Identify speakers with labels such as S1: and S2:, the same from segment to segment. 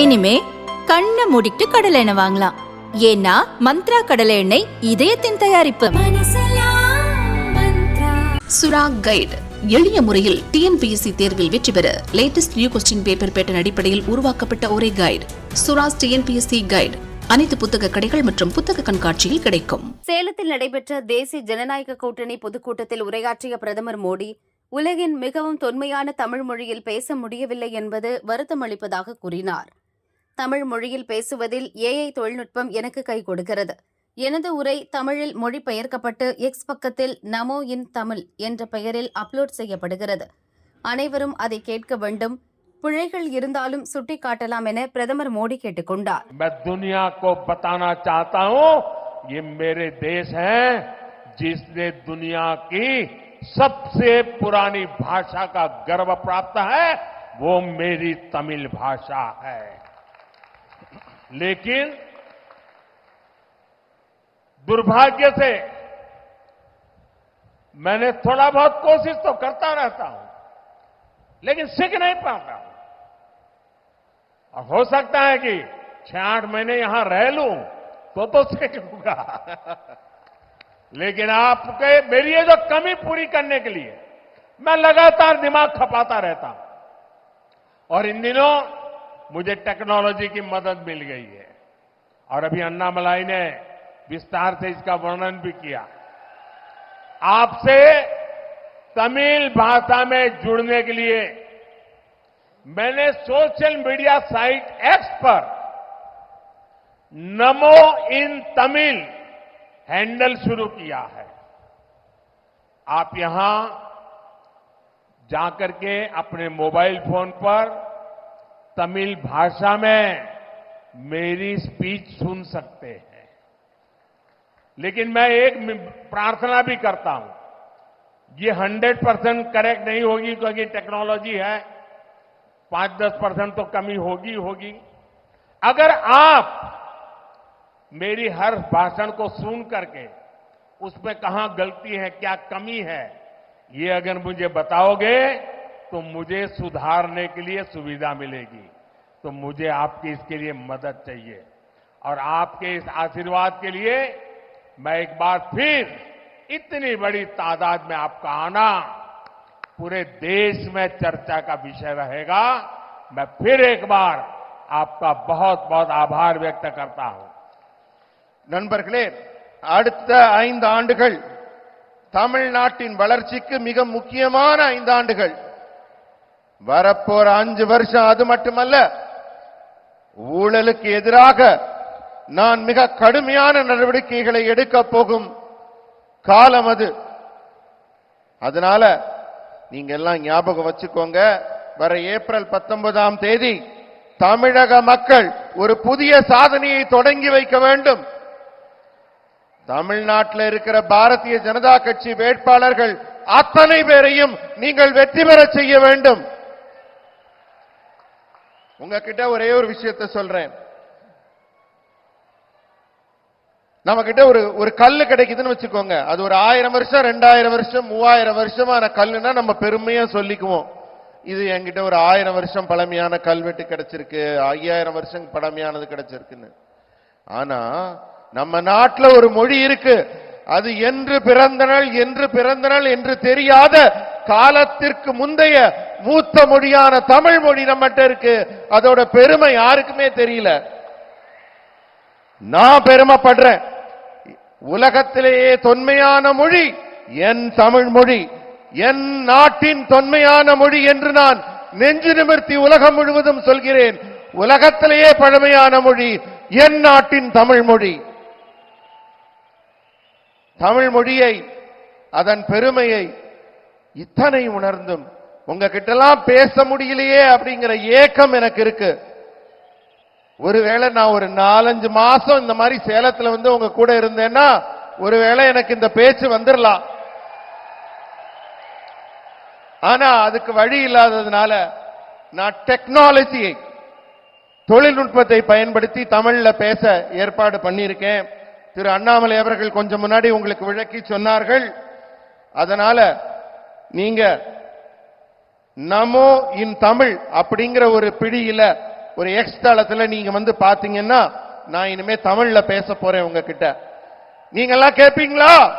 S1: இனிமே கண்ணை மூடிட்டு கடலை எண்ணெய் வாங்கலாம். ஏன்னா மந்த்ரா கடலை எண்ணெய் இதயத்தின் தயாரிப்பு.
S2: சுரா கைடு. எளிய முறையில் டிஎன்பிஎஸ்சி தேர்வில் வெற்றி பெற latest new question paper pattern அடிப்படையில் உருவாக்கப்பட்ட ஒரே கைடு சுராஸ் டிஎன்பிஎஸ்சி கைடு அனைத்து புத்தக கடைகள் மற்றும் புத்தக கண்காட்சியில் கிடைக்கும்.
S3: சேலத்தில் நடைபெற்ற தேசிய ஜனநாயக கூட்டணி பொதுக்கூட்டத்தில் உரையாற்றிய பிரதமர் மோடி உலகின் மிகவும் தொன்மையான தமிழ் மொழியில் பேச முடியவில்லை என்பது வருத்தமளிப்பதாக கூறினார். தமிழ் மொழியில் பேசுவதில் ஏஐ தொழில்நுட்பம் எனக்கு கை கொடுக்கிறது எனது உரை தமிழில் மொழிபெயர்க்கப்பட்டு எக்ஸ் பக்கத்தில் நமோ இன் தமிழ் என்ற பெயரில் அப்லோட் செய்யப்படுகிறது அனைவரும் அதை கேட்க வேண்டும் பிழைகள் இருந்தாலும் சுட்டிக்காட்டலாம் என பிரதமர் மோடி கேட்டுக்கொண்டார்
S4: मैं दुनिया को बताना चाहता हूं ये मेरे देश हैं जिसने दुनिया की सबसे पुरानी भाषा का गर्व प्राप्त है वो मेरी तमिल भाषा है लेकिन दुर्भाग्य से मैंने थोड़ा बहुत कोशिश तो करता रहता हूँ, लेकिन सीख नहीं पाता हूँ। और हो सकता है कि छह आठ महीने यहाँ रह लूँ तो तो सीख लूँगा। लेकिन आपके मेरी ये जो कमी पूरी करने के लिए मैं लगातार दिमाग खपाता रहता हूँ। और इन दिनों मुझे टेक्नोलॉजी की मदद मिल गई है। और अभी अन्नामलाई ने विस्तार से इसका वर्णन भी किया। आपसे तमिल भाषा में जुड़ने के लिए मैंने सोशल मीडिया साइट एक्स पर नमो इन तमिल हैंडल शुरू किया है। आप यहाँ जाकर के अपने मोबाइल फ़ोन पर तमिल भाषा में मेरी स्पीच सुन सकते हैं। लेकिन मैं एक प्रार्थना भी करता हूँ। ये 100 परसेंट करेक्ट नहीं होगी क्योंकि टेक्नोलॉजी है। पाँच दस परसेंट तो कमी होगी होगी। अगर आप मेरी हर भाषण को सुन करके उसमें कहाँ गलती है, क्या कमी है, ये अगर मुझे बताओगे तो मुझे सुधारने के लिए सुविधा मिलेगी तो मुझे आपकी इसके लिए मदद चाहिए और आपके इस आशीर्वाद के लिए मैं एक बार फिर इतनी बड़ी तादाद में आपका आना पूरे देश में चर्चा का विषय रहेगा मैं फिर एक बार आपका बहुत बहुत आभार व्यक्त करता हूं
S5: நண்பர்களே அடுத்த ஐந்து ஆண்டுகள் தமிழ்நாட்டின் வளர்ச்சிக்கு மிக முக்கியமான ஐந்து ஆண்டுகள் வரப்போற அஞ்சு வருஷம் அது மட்டுமல்ல ஊழலுக்கு எதிராக நான் மிக கடுமையான நடவடிக்கைகளை எடுக்க போகும் காலம் அது. அதனால நீங்க எல்லாம் ஞாபகம் வச்சுக்கோங்க வர ஏப்ரல் பத்தொன்பதாம் தேதி தமிழக மக்கள் ஒரு புதிய சாதனையை தொடங்கி வைக்க வேண்டும். தமிழ்நாட்டில் இருக்கிற பாரதிய ஜனதா கட்சி வேட்பாளர்கள் அத்தனை பேரையும் நீங்கள் வெற்றி பெற செய்ய வேண்டும். உங்ககிட்ட ஒரே ஒரு விஷயத்தை சொல்றேன். நம்ம கிட்ட ஒரு ஒரு கல் கிடைக்குதுன்னு வச்சுக்கோங்க. அது ஒரு ஆயிரம் வருஷம் ரெண்டாயிரம் வருஷம் மூவாயிரம் வருஷமான கல்லுன்னா நம்ம பெருமையா சொல்லிக்குவோம். இது என்கிட்ட ஒரு ஆயிரம் வருஷம் பழமையான கல்வெட்டு கிடைச்சிருக்கு ஐயாயிரம் வருஷம் பழமையானது கிடைச்சிருக்குன்னு. ஆனா நம்ம நாட்டில் ஒரு மொழி இருக்கு. அது என்று பிறந்த நாள் என்று பிறந்த நாள் என்று தெரியாத காலத்திற்கு முந்தைய மூத்த மொழியான தமிழ் மொழி நம்மகிட்ட இருக்கு. அதோட பெருமை யாருக்குமே தெரியல. நான் பெருமைப்படுறேன். உலகத்திலேயே தொன்மையான மொழி என் தமிழ் மொழி. என் நாட்டின் தொன்மையான மொழி என்று நான் நெஞ்சு நிமிர்த்தி உலகம் முழுவதும் சொல்கிறேன். உலகத்திலேயே பழமையான மொழி என் நாட்டின் தமிழ் மொழி. தமிழ் மொழியை அதன் பெருமையை இத்தனை உணர்ந்தும் உங்ககிட்ட எல்லாம் பேச முடியலையே அப்படிங்கிற ஏக்கம் எனக்கு இருக்கு. ஒருவேளை நான் ஒரு நாலஞ்சு மாசம் இந்த மாதிரி சேலத்துல வந்து உங்க கூட இருந்தேன்னா ஒருவேளை எனக்கு இந்த பேச்சு வந்துடலாம் ஆனா அதுக்கு வழி இல்லாததுனால நான் டெக்னாலஜியை தொழில்நுட்பத்தை பயன்படுத்தி தமிழ்ல பேச ஏற்பாடு பண்ணியிருக்கேன். திரு அண்ணாமலை அவர்கள் கொஞ்சம் முன்னாடி உங்களுக்கு விளக்கி சொன்னார்கள். அதனால நீங்க நமோ இன் தமிழ் அப்படிங்கிற ஒரு பிடியில ஒரு எக்ஸ் தளத்துல நீங்க வந்து பாத்தீங்கன்னா நான் இனிமே தமிழ்ல பேச போறேன் உங்ககிட்ட. நீங்க எல்லாம் கேட்பீங்களா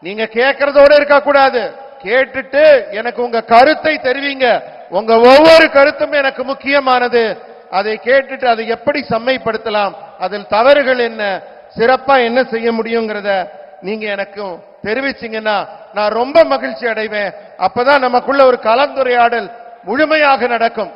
S5: நீங்க கேட்கறதோட இருக்க கூடாது. கேட்டுட்டு எனக்கு உங்க கருத்தை தெரிவிங்க. உங்க ஒவ்வொரு கருத்தும் எனக்கு முக்கியமானது. அதை கேட்டுட்டு அதை எப்படி செம்மைப்படுத்தலாம்? அதில் தவறுகள் என்ன? சிறப்பா என்ன செய்ய முடியுங்கிறத நீங்க எனக்கும் தெரிவிச்சீங்கன்னா நான் ரொம்ப மகிழ்ச்சி அடைவேன் அப்பதான் நமக்குள்ள ஒரு கலந்துரையாடல் முழுமையாக நடக்கும்.